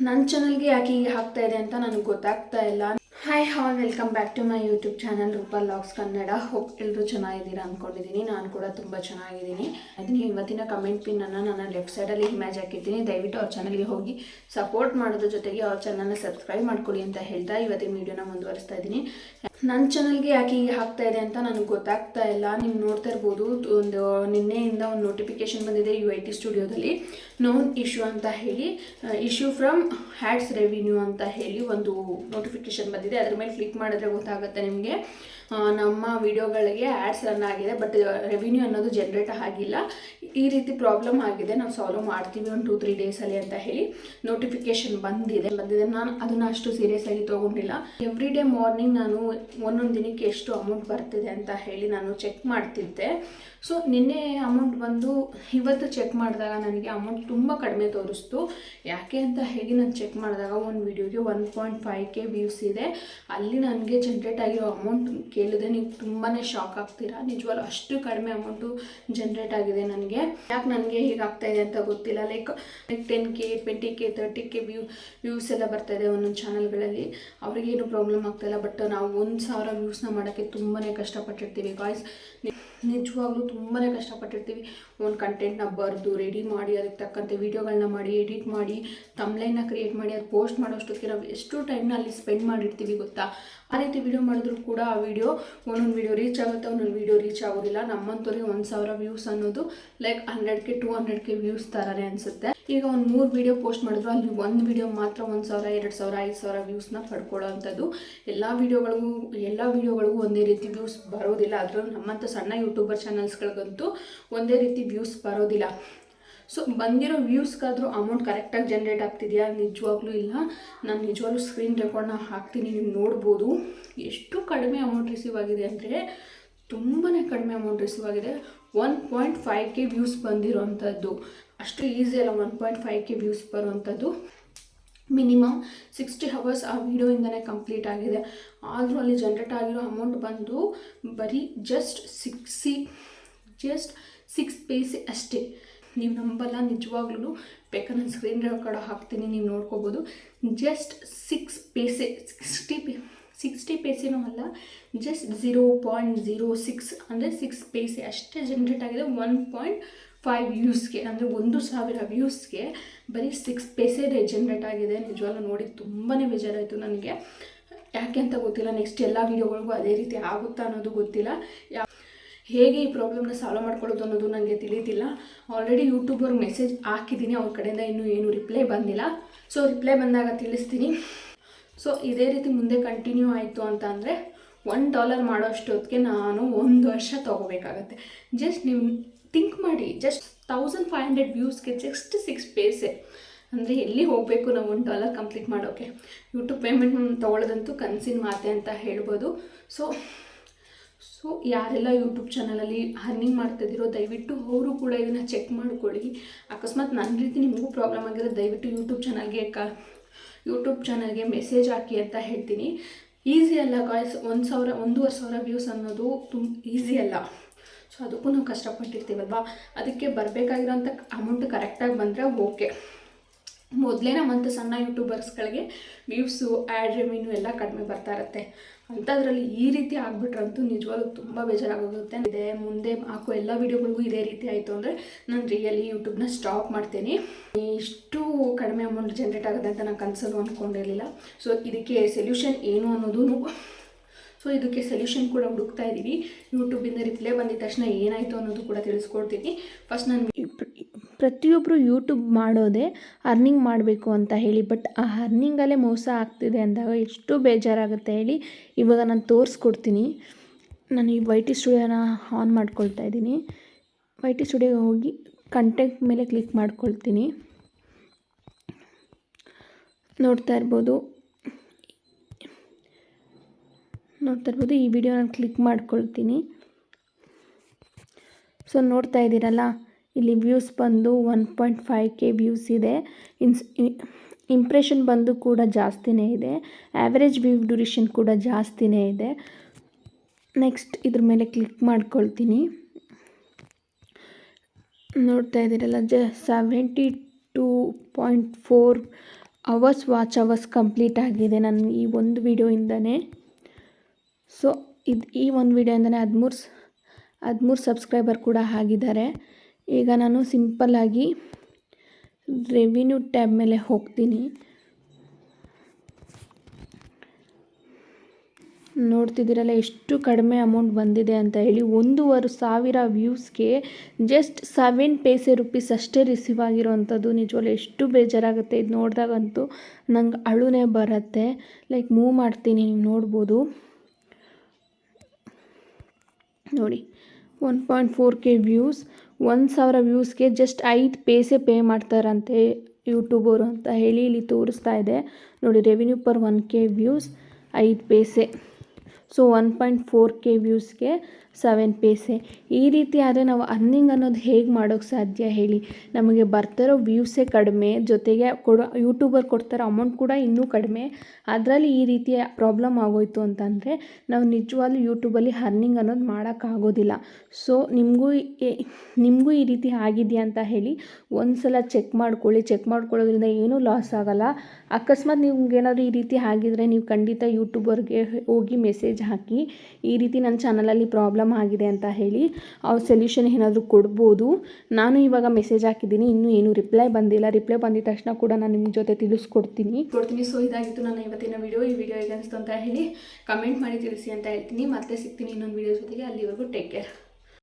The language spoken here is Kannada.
ನನ್ನ ಚಾನಲ್ಗೆ ಯಾಕೆ ಹೀಗೆ ಆಗ್ತಾ ಇದೆ ಅಂತ ನನಗೆ ಗೊತ್ತಾಗ್ತಾ ಇಲ್ಲ. Hi all welcome back to my YouTube channel Roopa logs Kannada hope ಎಲ್ಲರೂ ಚೆನ್ನಾಗಿದ್ದೀರಾ ಅಂದ್ಕೊಂಡಿದ್ದೀನಿ ನಾನು ಕೂಡ ತುಂಬ ಚೆನ್ನಾಗಿದ್ದೀನಿ. ಅದನ್ನ ಇವತ್ತಿನ ಕಮೆಂಟ್ ಪಿನ್ನನ್ನು ನಾನು ಲೆಫ್ಟ್ ಸೈಡಲ್ಲಿ ಇಮೇಜ್ ಹಾಕಿದ್ದೀನಿ ದಯವಿಟ್ಟು ಅವ್ರ ಚಾನಲ್ಗೆ ಹೋಗಿ ಸಪೋರ್ಟ್ ಮಾಡೋದ್ರ ಜೊತೆಗೆ ಅವ್ರ ಚಾನಲ್ನ ಸಬ್ಸ್ಕ್ರೈಬ್ ಮಾಡ್ಕೊಳ್ಳಿ ಅಂತ ಹೇಳ್ತಾ ಇವತ್ತಿನ ವೀಡಿಯೋನ ಮುಂದುವರಿಸ್ತಾ ಇದ್ದೀನಿ. ನನ್ನ ಚಾನಲ್ಗೆ ಯಾಕೆ ಹೀಗೆ ಆಗ್ತಾ ಇದೆ ಅಂತ ನನಗೆ ಗೊತ್ತಾಗ್ತಾ ಇಲ್ಲ. ನೀವು ನೋಡ್ತಾ ಇರ್ಬೋದು, ಒಂದು ನಿನ್ನೆಯಿಂದ ಒಂದು ನೋಟಿಫಿಕೇಶನ್ ಬಂದಿದೆ ಯು ಐ ಟಿ ಸ್ಟುಡಿಯೋದಲ್ಲಿ ನೋನ್ ಇಶ್ಯೂ ಅಂತ ಹೇಳಿ. ಇಶ್ಯೂ ಫ್ರಮ್ ಹ್ಯಾಡ್ಸ್ ರೆವಿನ್ಯೂ ಅಂತ ಹೇಳಿ ಒಂದು ನೋಟಿಫಿಕೇಶನ್ ಬಂದಿದೆ. ಅದ್ರ ಮೇಲೆ ಕ್ಲಿಕ್ ಮಾಡಿದ್ರೆ ಗೊತ್ತಾಗುತ್ತೆ ನಿಮಗೆ. ನಮ್ಮ ವಿಡಿಯೋಗಳಿಗೆ ಆ್ಯಡ್ಸ್ ರನ್ ಆಗಿದೆ ಬಟ್ ರೆವಿನ್ಯೂ ಅನ್ನೋದು ಜನ್ರೇಟ್ ಆಗಿಲ್ಲ. ಈ ರೀತಿ ಪ್ರಾಬ್ಲಮ್ ಆಗಿದೆ ನಾವು ಸಾಲ್ವ್ ಮಾಡ್ತೀವಿ ಒಂದು ಟೂ ತ್ರೀ ಡೇಸಲ್ಲಿ ಅಂತ ಹೇಳಿ ನೋಟಿಫಿಕೇಶನ್ ಬಂದಿದೆ. ಬಂದಿದೆ, ನಾನು ಅದನ್ನು ಅಷ್ಟು ಸೀರಿಯಸ್ ಆಗಿ ತೊಗೊಂಡಿಲ್ಲ. ಎವ್ರಿ ಡೇ ಮಾರ್ನಿಂಗ್ ನಾನು ಒಂದೊಂದು ದಿನಕ್ಕೆ ಎಷ್ಟು ಅಮೌಂಟ್ ಬರ್ತಿದೆ ಅಂತ ಹೇಳಿ ನಾನು ಚೆಕ್ ಮಾಡ್ತಿದ್ದೆ. ಸೊ ನಿನ್ನೆ ಅಮೌಂಟ್ ಬಂದು ಇವತ್ತು ಚೆಕ್ ಮಾಡಿದಾಗ ನನಗೆ ಅಮೌಂಟ್ ತುಂಬ ಕಡಿಮೆ ತೋರಿಸ್ತು. ಯಾಕೆ ಅಂತ ಹೇಳಿ ನಾನು ಚೆಕ್ ಮಾಡಿದಾಗ ಒಂದು ವಿಡಿಯೋಗೆ one point five K views ಇದೆ. ಅಲ್ಲಿ ನನಗೆ ಜನ್ರೇಟ್ ಆಗಿರೋ ಅಮೌಂಟ್ ಕೇಳಿದ್ರೆ ನೀವು ತುಂಬಾ ಶಾಕ್ ಆಗ್ತೀರಾ. ನಿಜವಾಗ್ಲೂ ಅಷ್ಟು ಕಡಿಮೆ ಅಮೌಂಟು ಜನ್ರೇಟ್ ಆಗಿದೆ ನನಗೆ. ಯಾಕೆ ನನಗೆ ಹೀಗಾಗ್ತಾ ಇದೆ ಅಂತ ಗೊತ್ತಿಲ್ಲ. Like ten K twenty K thirty K view views ಎಲ್ಲ ಬರ್ತಾ ಇದೆ ಒಂದೊಂದು ಚಾನಲ್ಗಳಲ್ಲಿ ಅವ್ರಿಗೇನು ಪ್ರಾಬ್ಲಮ್ ಆಗ್ತಾ ಇಲ್ಲ. ಬಟ್ ನಾವು ಒಂದು ಸಾವಿರ ವ್ಯೂಸ್ನ ಮಾಡೋಕ್ಕೆ ತುಂಬಾ ಕಷ್ಟಪಟ್ಟಿರ್ತೀವಿ ಗಾಯ್ಸ್ ನಿಜವಾಗ್ಲೂ ತುಂಬಾ ಕಷ್ಟಪಟ್ಟಿರ್ತೀವಿ. ಒಂದು ಕಂಟೆಂಟ್ನ ಬರೆದು ರೆಡಿ ಮಾಡಿ, ಅದಕ್ಕೆ ತಕ್ಕಂತೆ ವೀಡಿಯೋಗಳನ್ನ ಮಾಡಿ ಎಡಿಟ್ ಮಾಡಿ ತಮ್ಲೈನ್ನ ಕ್ರಿಯೇಟ್ ಮಾಡಿ, ಅದು ಪೋಸ್ಟ್ ಮಾಡೋಷ್ಟೊತ್ತಿಗೆ ನಾವು ಎಷ್ಟು ಟೈಮ್ನ ಅಲ್ಲಿ ಸ್ಪೆಂಡ್ ಮಾಡಿರ್ತೀವಿ ಗೊತ್ತಾ? ಆ ರೀತಿ ವಿಡಿಯೋ ಮಾಡಿದ್ರು ಕೂಡ ಆ ವಿಡಿಯೋ ಒಂದೊಂದು ವಿಡಿಯೋ ರೀಚ್ ಆಗುತ್ತೆ, ಒಂದೊಂದು ವಿಡಿಯೋ ರೀಚ್ ಆಗೋದಿಲ್ಲ. ನಮ್ಮಂಥವ್ರಿಗೆ ಒಂದು ಸಾವಿರ ವ್ಯೂಸ್ ಅನ್ನೋದು like hundred K two hundred K views ಥರನೇ ಅನಿಸುತ್ತೆ. ಈಗ ಒಂದು ಮೂರು ವಿಡಿಯೋ ಪೋಸ್ಟ್ ಮಾಡಿದ್ರು, ಅಲ್ಲಿ ಒಂದು ವೀಡಿಯೋ ಮಾತ್ರ ಒಂದು ಸಾವಿರ, ಎರಡು ಸಾವಿರ, ಐದು ಸಾವಿರ ವ್ಯೂಸ್ನ ಪಡ್ಕೊಳ್ಳೋ ಅಂಥದ್ದು. ಎಲ್ಲ ವೀಡಿಯೋಗಳಿಗೂ ಎಲ್ಲ ವೀಡಿಯೋಗಳಿಗೂ ಒಂದೇ ರೀತಿ ವ್ಯೂಸ್ ಬರೋದಿಲ್ಲ. ಅದರಲ್ಲೂ ನಮ್ಮಂಥ ಸಣ್ಣ ಯೂಟ್ಯೂಬರ್ ಚಾನಲ್ಸ್ಗಳಿಗಂತೂ ಒಂದೇ ರೀತಿ ವ್ಯೂಸ್ ಬರೋದಿಲ್ಲ. ಸೊ ಬಂದಿರೋ ವ್ಯೂಸ್ಗಾದರೂ ಅಮೌಂಟ್ ಕರೆಕ್ಟಾಗಿ ಜನ್ರೇಟ್ ಆಗ್ತಿದೆಯಾ? ನಿಜವಾಗ್ಲೂ ಇಲ್ಲ. ನಾನು ನಿಜವಾಗ್ಲೂ ಸ್ಕ್ರೀನ್ ರೆಕಾರ್ಡ್ನ ಹಾಕ್ತೀನಿ ನೀವು ನೋಡ್ಬೋದು. ಎಷ್ಟು ಕಡಿಮೆ ಅಮೌಂಟ್ ರಿಸೀವ್ ಆಗಿದೆ ಅಂದರೆ ತುಂಬಾ ಕಡಿಮೆ ಅಮೌಂಟ್ ರಿಸೀವ್ ಆಗಿದೆ. One point five K views ಬಂದಿರೋವಂಥದ್ದು ಅಷ್ಟು ಈಸಿ ಅಲ್ಲ one point five K views ಬರುವಂಥದ್ದು ಮಿನಿಮಮ್ ಸಿಕ್ಸ್ಟಿ ಹವರ್ಸ್ ಆ ವಿಡಿಯೋಯಿಂದನೇ ಕಂಪ್ಲೀಟ್ ಆಗಿದೆ. ಆದರೂ ಅಲ್ಲಿ ಜನ್ರೇಟ್ ಆಗಿರೋ ಅಮೌಂಟ್ ಬಂದು ಬರೀ just six just six paise ಅಷ್ಟೇ. ನೀವು ನಂಬಲ್ಲ ನಿಜವಾಗ್ಲೂ ಬೇಕಾದ್ರೆ ನಾನು ಸ್ಕ್ರೀನ್ ರೆಕಾರ್ಡ್ ಹಾಕ್ತೀನಿ, ನೀವು ನೋಡ್ಕೋಬೋದು. Just six paise sixty paise sixty ಪೇಸಿನೂ ಅಲ್ಲ just zero point zero six ಅಂದರೆ ಸಿಕ್ಸ್ ಪೇಸೆ ಅಷ್ಟೇ ಜನ್ರೇಟ್ ಆಗಿದೆ ಒನ್ ಪಾಯಿಂಟ್ ಫೈವ್ ವ್ಯೂಸ್ಗೆ ಅಂದರೆ ಒಂದು ಸಾವಿರ ವ್ಯೂಸ್ಗೆ ಬರೀ ಸಿಕ್ಸ್ ಪೈಸೆ ಜನ್ರೇಟ್ ಆಗಿದೆ. ನಿಜವಾಗ್ಲೂ ನೋಡಿ ತುಂಬಾ ಬೇಜಾರಾಯಿತು ನನಗೆ. ಯಾಕೆ ಅಂತ ಗೊತ್ತಿಲ್ಲ ನೆಕ್ಸ್ಟ್ ಎಲ್ಲ ವೀಡಿಯೋಗಳಿಗೂ ಅದೇ ರೀತಿ ಆಗುತ್ತಾ ಅನ್ನೋದು ಗೊತ್ತಿಲ್ಲ. ಯಾ, ಹೇಗೆ ಈ ಪ್ರಾಬ್ಲಮ್ನ ಸಾಲ್ವ್ ಮಾಡ್ಕೊಳ್ಳೋದು ಅನ್ನೋದು ನನಗೆ ತಿಳಿದಿಲ್ಲ ಆಲ್ರೆಡಿ ಯೂಟ್ಯೂಬರ್ ಮೆಸೇಜ್ ಹಾಕಿದ್ದೀನಿ, ಅವ್ರ ಕಡೆಯಿಂದ ಇನ್ನೂ ಏನು ರಿಪ್ಲೈ ಬಂದಿಲ್ಲ. ಸೊ ರಿಪ್ಲೈ ಬಂದಾಗ ತಿಳಿಸ್ತೀನಿ. ಸೊ ಇದೇ ರೀತಿ ಮುಂದೆ ಕಂಟಿನ್ಯೂ ಆಯಿತು ಅಂತ ಅಂದರೆ ಒನ್ ಡಾಲರ್ ಮಾಡೋ ಅಷ್ಟೊತ್ತಿಗೆ ನಾನು ಒಂದು ವರ್ಷ ತೊಗೋಬೇಕಾಗತ್ತೆ. ಜಸ್ಟ್ ನೀವು ಥಿಂಕ್ ಮಾಡಿ ಜಸ್ಟ್ ತೌಸಂಡ್ ಫೈವ್ ಹಂಡ್ರೆಡ್ ವ್ಯೂಸ್ಗೆ ಜಸ್ಟ್ ಸಿಕ್ಸ್ ಪೇಸೆ ಅಂದರೆ ಎಲ್ಲಿ ಹೋಗಬೇಕು ನಾವು ಒಂದು ಡಾಲರ್ ಕಂಪ್ಲೀಟ್ ಮಾಡೋಕ್ಕೆ ಯೂಟ್ಯೂಬ್ ಪೇಮೆಂಟ್ ತೊಗೊಳ್ಳೋದಂತೂ ಕನಸಿನ ಮಾತೆ ಅಂತ ಹೇಳ್ಬೋದು. ಸೊ ಸೊ ಯಾರೆಲ್ಲ ಯೂಟ್ಯೂಬ್ ಚಾನಲಲ್ಲಿ ಅರ್ನಿಂಗ್ ಮಾಡ್ತಿದ್ದೀರೋ ದಯವಿಟ್ಟು ಅವರು ಕೂಡ ಇದನ್ನು ಚೆಕ್ ಮಾಡ್ಕೊಳ್ಳಿ. ಅಕಸ್ಮಾತ್ ನನ್ನ ರೀತಿ ನಿಮಗೂ ಪ್ರಾಬ್ಲಮ್ ಆಗಿರೋ, ದಯವಿಟ್ಟು ಯೂಟ್ಯೂಬ್ ಚಾನಲ್ಗೆ ಕ ಯೂಟ್ಯೂಬ್ ಚಾನಲ್ಗೆ ಮೆಸೇಜ್ ಹಾಕಿ ಅಂತ ಹೇಳ್ತೀನಿ. ಈಸಿ ಅಲ್ಲ ಗಾಯ್ಸ್ ಒಂದು ಸಾವಿರ, ಒಂದೂವರೆ ಸಾವಿರ ವ್ಯೂಸ್ ಅನ್ನೋದು ತುಂಬ ಈಸಿ ಅಲ್ಲ. ಸೊ ಅದಕ್ಕೂ ನಾವು ಕಷ್ಟಪಟ್ಟಿರ್ತೀವಲ್ವಾ? ಅದಕ್ಕೆ ಬರಬೇಕಾಗಿರೋಂಥ ಅಮೌಂಟ್ ಕರೆಕ್ಟಾಗಿ ಬಂದರೆ ಓಕೆ ಮೊದಲೇ ನಮ್ಮಂಥ ಸಣ್ಣ ಯೂಟ್ಯೂಬರ್ಸ್ಗಳಿಗೆ ವ್ಯೂಸು ಆ್ಯಡ್ ರೆವಿನ್ಯೂ ಎಲ್ಲ ಕಡಿಮೆ ಬರ್ತಾ ಇರುತ್ತೆ. ಅಂಥದ್ರಲ್ಲಿ ಈ ರೀತಿ ಆಗಿಬಿಟ್ರಂತೂ ನಿಜವಾಗ್ಲೂ ತುಂಬ ಬೇಜಾರಾಗೋಗುತ್ತೆ. ಇದೆ, ಮುಂದೆ ಹಾಕೋ ಎಲ್ಲ ವೀಡಿಯೋಗಳಿಗೂ ಇದೇ ರೀತಿ ಆಯಿತು ಅಂದರೆ ನಾನು ರಿಯಲಿ ಯೂಟ್ಯೂಬ್ನ ಸ್ಟಾಪ್ ಮಾಡ್ತೀನಿ. ಇಷ್ಟು ಕಡಿಮೆ ಅಮೌಂಟ್ ಜನ್ರೇಟ್ ಆಗುತ್ತೆ ಅಂತ ನಾನು ಕನಸಲ್ಲೂ ಅಂದ್ಕೊಂಡಿರಲಿಲ್ಲ ಸೊ ಇದಕ್ಕೆ ಸೊಲ್ಯೂಷನ್ ಏನು ಅನ್ನೋದು ಸೊ ಇದಕ್ಕೆ ಸೊಲ್ಯೂಷನ್ ಕೂಡ ಹುಡುಕ್ತಾ ಇದ್ದೀವಿ ಯೂಟ್ಯೂಬಿಂದ ರಿಪ್ಲೈ ಬಂದಿದ ತಕ್ಷಣ ಏನಾಯಿತು ಅನ್ನೋದು ಕೂಡ ತಿಳಿಸ್ಕೊಡ್ತೀನಿ. ಫಸ್ಟ್ ನಾನು ಪ್ರತಿಯೊಬ್ಬರು ಯೂಟ್ಯೂಬ್ ಮಾಡೋದೇ ಅರ್ನಿಂಗ್ ಮಾಡಬೇಕು ಅಂತ ಹೇಳಿ ಬಟ್ ಆ ಅರ್ನಿಂಗಲ್ಲೇ ಮೋಸ ಆಗ್ತಿದೆ ಅಂದಾಗ ಎಷ್ಟು ಬೇಜಾರಾಗುತ್ತೆ ಹೇಳಿ ಇವಾಗ ನಾನು ತೋರಿಸ್ಕೊಡ್ತೀನಿ. ನಾನು ಈ ವೈ ಟಿ ಸ್ಟುಡಿಯೋನ ಆನ್ ಮಾಡ್ಕೊಳ್ತಾ ಇದ್ದೀನಿ. ವೈ ಟಿ ಸ್ಟುಡಿಯೋಗೆ ಹೋಗಿ ಕಂಟೆಂಟ್ ಮೇಲೆ ಕ್ಲಿಕ್ ಮಾಡ್ಕೊಳ್ತೀನಿ. ನೋಡ್ತಾ ಇರ್ಬೋದು. ನೋಡ್ತಾ ಇರ್ಬೋದು. ಈ ವಿಡಿಯೋ ನಾನು ಕ್ಲಿಕ್ ಮಾಡ್ಕೊಳ್ತೀನಿ. ಸೊ ನೋಡ್ತಾ ಇದ್ದೀರಲ್ಲ, ಇಲ್ಲಿ ವ್ಯೂಸ್ ಬಂದು one point five K views ಇದೆ. ಇನ್ಸ್ ಇಂಪ್ರೆಷನ್ ಬಂದು ಕೂಡ ಜಾಸ್ತಿನೇ ಇದೆ. ಆ್ಯಾವ್ರೇಜ್ ವ್ಯೂ ಡ್ಯೂರೇಷನ್ ಕೂಡ ಜಾಸ್ತಿನೇ ಇದೆ. ನೆಕ್ಸ್ಟ್ ಇದ್ರ ಮೇಲೆ ಕ್ಲಿಕ್ ಮಾಡ್ಕೊಳ್ತೀನಿ. ನೋಡ್ತಾ ಇದ್ದೀರಲ್ಲ, ಜ seventy two point four hours watch hours complete ಆಗಿದೆ ನನ್ನ ಈ ಒಂದು ವಿಡಿಯೋಯಿಂದನೇ ಸೊ ಇದು ಈ ಒಂದು ವಿಡಿಯೋಯಿಂದನೇ ಹದಿಮೂರು ಹದಿಮೂರು ಸಬ್ಸ್ಕ್ರೈಬರ್ ಕೂಡ ಆಗಿದ್ದಾರೆ. ಈಗ ನಾನು ಸಿಂಪಲ್ಲಾಗಿ ರೆವಿನ್ಯೂ ಟ್ಯಾಬ್ ಮೇಲೆ ಹೋಗ್ತೀನಿ. ನೋಡ್ತಿದ್ದೀರಲ್ಲ, ಎಷ್ಟು ಕಡಿಮೆ ಅಮೌಂಟ್ ಬಂದಿದೆ ಅಂತ ಹೇಳಿ ಒಂದೂವರೆ ಸಾವಿರ ವ್ಯೂಸ್ಗೆ ಜಸ್ಟ್ ಸೆವೆನ್ ಪೇಸೆ ರುಪೀಸ್ ಅಷ್ಟೇ ರಿಸೀವ್ ಆಗಿರೋವಂಥದ್ದು ನಿಜವಾಗ್ಲೂ ಎಷ್ಟು ಬೇಜಾರಾಗುತ್ತೆ. ಇದು ನೋಡಿದಾಗಂತೂ ನಂಗೆ ಅಳುನೇ ಬರುತ್ತೆ. ಲೈಕ್ ಮೂವ್ ಮಾಡ್ತೀನಿ, ನೀವು ನೋಡ್ಬೋದು. ನೋಡಿ one point four K views ಒಂದು ಸಾವಿರ ವ್ಯೂಸ್ಗೆ ಜಸ್ಟ್ ಐದು ಪೇಸೆ ಪೇ ಮಾಡ್ತಾರಂತೆ ಯೂಟ್ಯೂಬರು ಅಂತ ಹೇಳಿ ಇಲ್ಲಿ ತೋರಿಸ್ತಾ ಇದೆ. ನೋಡಿ revenue per one K views ಐದು ಪೈಸೆ so one point four K ವ್ಯೂಸ್ಗೆ seven paise ಈ ರೀತಿ ಆದರೆ ನಾವು ಅರ್ನಿಂಗ್ ಅನ್ನೋದು ಹೇಗೆ ಮಾಡೋಕ್ಕೆ ಸಾಧ್ಯ ಹೇಳಿ? ನಮಗೆ ಬರ್ತಿರೋ ವ್ಯೂಸೇ ಕಡಿಮೆ, ಜೊತೆಗೆ ಕೊಡೋ ಯೂಟ್ಯೂಬರ್ ಕೊಡ್ತಾರೋ ಅಮೌಂಟ್ ಕೂಡ ಇನ್ನೂ ಕಡಿಮೆ. ಅದರಲ್ಲಿ ಈ ರೀತಿಯ ಪ್ರಾಬ್ಲಮ್ ಆಗೋಯ್ತು ಅಂತಂದರೆ ನಾವು ನಿಜವಾಗ್ಲೂ ಯೂಟ್ಯೂಬಲ್ಲಿ ಅರ್ನಿಂಗ್ ಅನ್ನೋದು ಮಾಡೋಕ್ಕಾಗೋದಿಲ್ಲ. ಸೊ ನಿಮಗೂ ನಿಮಗೂ ಈ ರೀತಿ ಆಗಿದೆಯಾ ಅಂತ ಹೇಳಿ ಒಂದು ಸಲ ಚೆಕ್ ಮಾಡ್ಕೊಳ್ಳಿ. ಚೆಕ್ ಮಾಡ್ಕೊಳ್ಳೋದ್ರಿಂದ ಏನೂ ಲಾಸ್ ಆಗೋಲ್ಲ. ಅಕಸ್ಮಾತ್ ನಿಮ್ಗೆ ಏನಾದರೂ ಈ ರೀತಿ ಆಗಿದರೆ ನೀವು ಖಂಡಿತ ಯೂಟ್ಯೂಬರ್ಗೆ ಹೋಗಿ ಮೆಸೇಜ್ ಹಾಕಿ ಈ ರೀತಿ ನನ್ನ ಚಾನಲಲ್ಲಿ ಪ್ರಾಬ್ಲಮ್ ಆಗಿದೆ ಅಂತ ಹೇಳಿ ಅವ್ರ ಸೊಲ್ಯೂಷನ್ ಏನಾದರೂ ಕೊಡ್ಬೋದು. ನಾನು ಇವಾಗ ಮೆಸೇಜ್ ಹಾಕಿದ್ದೀನಿ, ಇನ್ನೂ ಏನು ರಿಪ್ಲೈ ಬಂದಿಲ್ಲ. ರಿಪ್ಲೈ ಬಂದಿದ ತಕ್ಷಣ ಕೂಡ ನಾನು ನಿಮ್ಮ ಜೊತೆ ತಿಳಿಸ್ಕೊಡ್ತೀನಿ. ಕೊಡ್ತೀನಿ. ಸೊ ಇದಾಗಿತ್ತು ನನ್ನ ಇವತ್ತಿನ ವಿಡಿಯೋ ಈ ವಿಡಿಯೋ ಹೇಗೆ ಅಂತ ಹೇಳಿ ಕಮೆಂಟ್ ಮಾಡಿ ತಿಳಿಸಿ ಅಂತ ಹೇಳ್ತೀನಿ. ಮತ್ತೆ ಸಿಗ್ತೀನಿ ಇನ್ನೊಂದು ವಿಡಿಯೋ ಜೊತೆಗೆ. ಅಲ್ಲಿವರೆಗೂ ಟೇಕ್ ಕೇರ್